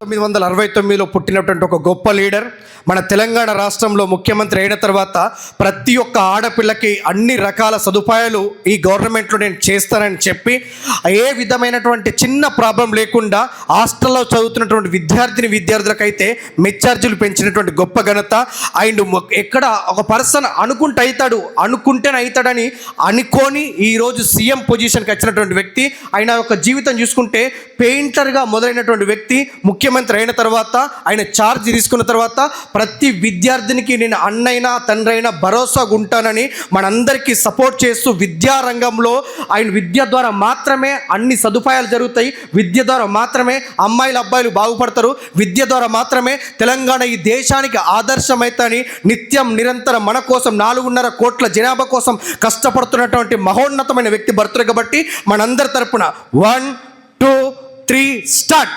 తొమ్మిది వందల అరవై తొమ్మిదిలో పుట్టినటువంటి ఒక గొప్ప లీడర్. మన తెలంగాణ రాష్ట్రంలో ముఖ్యమంత్రి అయిన తర్వాత ప్రతి ఒక్క ఆడపిల్లకి అన్ని రకాల సదుపాయాలు ఈ గవర్నమెంట్లో నేను చేస్తానని చెప్పి ఏ విధమైనటువంటి చిన్న ప్రాబ్లం లేకుండా హాస్టల్లో చదువుతున్నటువంటి విద్యార్థిని విద్యార్థులకైతే మెచ్చార్జీలు పెంచినటువంటి గొప్ప ఘనత. అండ్ ఎక్కడ ఒక పర్సన్ అనుకుంటే అవుతాడు అనుకుంటేనే అవుతాడని అనుకొని ఈరోజు సీఎం పొజిషన్కి వచ్చినటువంటి వ్యక్తి ఆయన యొక్క జీవితం చూసుకుంటే పెయింటర్గా మొదలైనటువంటి వ్యక్తి ముఖ్యమంత్రి అయిన తర్వాత ఆయన ఛార్జ్ తీసుకున్న తర్వాత ప్రతి విద్యార్థినికి నేను అన్నైనా తండ్రైనా భరోసాగా ఉంటానని మనందరికీ సపోర్ట్ చేస్తూ విద్యా రంగంలో ఆయన విద్య ద్వారా మాత్రమే అన్ని సదుపాయాలు జరుగుతాయి. విద్య ద్వారా మాత్రమే అమ్మాయిలు అబ్బాయిలు బాగుపడతారు. విద్య ద్వారా మాత్రమే తెలంగాణ ఈ దేశానికి ఆదర్శమైతని నిత్యం నిరంతరం మన కోసం నాలుగున్నర కోట్ల జనాభా కోసం కష్టపడుతున్నటువంటి మహోన్నతమైన వ్యక్తి భర్తలు కాబట్టి మనందరి తరపున one two three start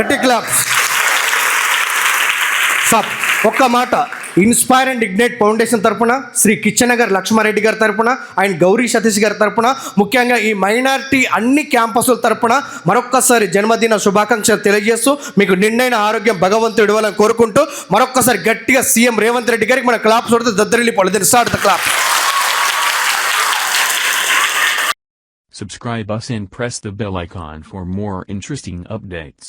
గట్టి క్లాప్స్ సార్ ఒక్క మాట. ఇన్స్పైర్ అండ్ ఇగ్నైట్ ఫౌండేషన్ తరపున శ్రీ కిచ్చనగర్ లక్ష్మారెడ్డి గారి తరపున అండ్ గౌరీ సతీష్ గారి తరపున ముఖ్యంగా ఈ మైనార్టీ అన్ని క్యాంపసుల తరపున మరొక్కసారి జన్మదిన శుభాకాంక్షలు తెలియజేస్తూ మీకు నిండైన ఆరోగ్యం భగవంతుడు ఇవ్వాలని కోరుకుంటూ మరొక్కసారి గట్టిగా సీఎం రేవంత్ రెడ్డి గారికి మన క్లాప్ చూడితే దద్దరిల్లిపోలేదు పడదు start the clap. Subscribe us and press the bell icon for more interesting updates.